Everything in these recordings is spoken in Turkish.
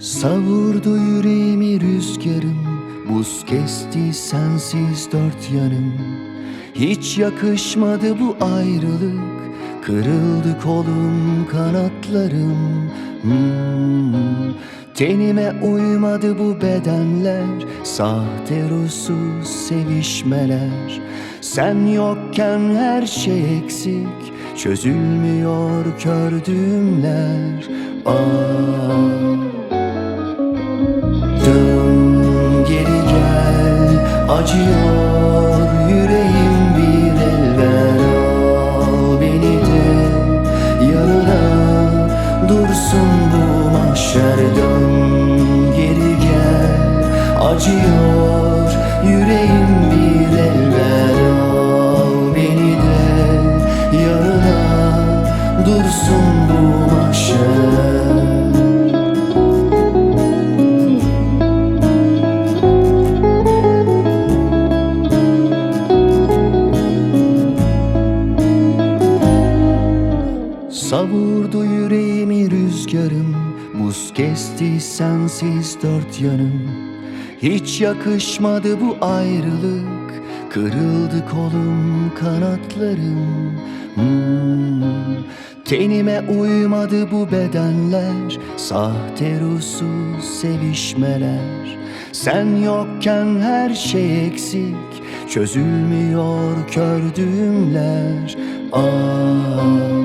Savurdu yüreğimi rüzgarım Buz kesti sensiz dört yanım. Hiç yakışmadı bu ayrılık Kırıldı kolum kanatlarım. Hmm. Tenime uymadı bu bedenler Sahte ruhsuz sevişmeler. Sen yokken her şey eksik Çözülmüyor kör düğümler acıyor yüreğim bir el ver al beni de yanına dursun bu mahşer dön. Geri gel. Acıyor yüreğim bir el ver al beni de yanına dursun Savurdu yüreğimi rüzgarım Buz kesti sensiz dört yanım. Hiç yakışmadı bu ayrılık Kırıldı kolum kanatlarım. Hmm. Tenime uymadı bu bedenler Sahte ruhsuz sevişmeler. Sen yokken her şey eksik Çözülmüyor kör düğümler. Ah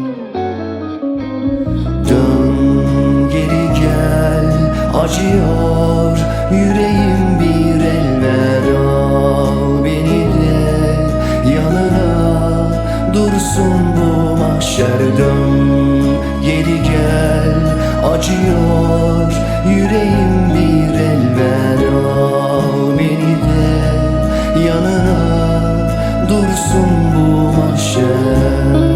acıyor. Yüreğim bir el ver al beni de yanına. Dursun bu mahşer dön geri gel. Acıyor. Yüreğim bir el ver al beni de yanına. Dursun bu mahşer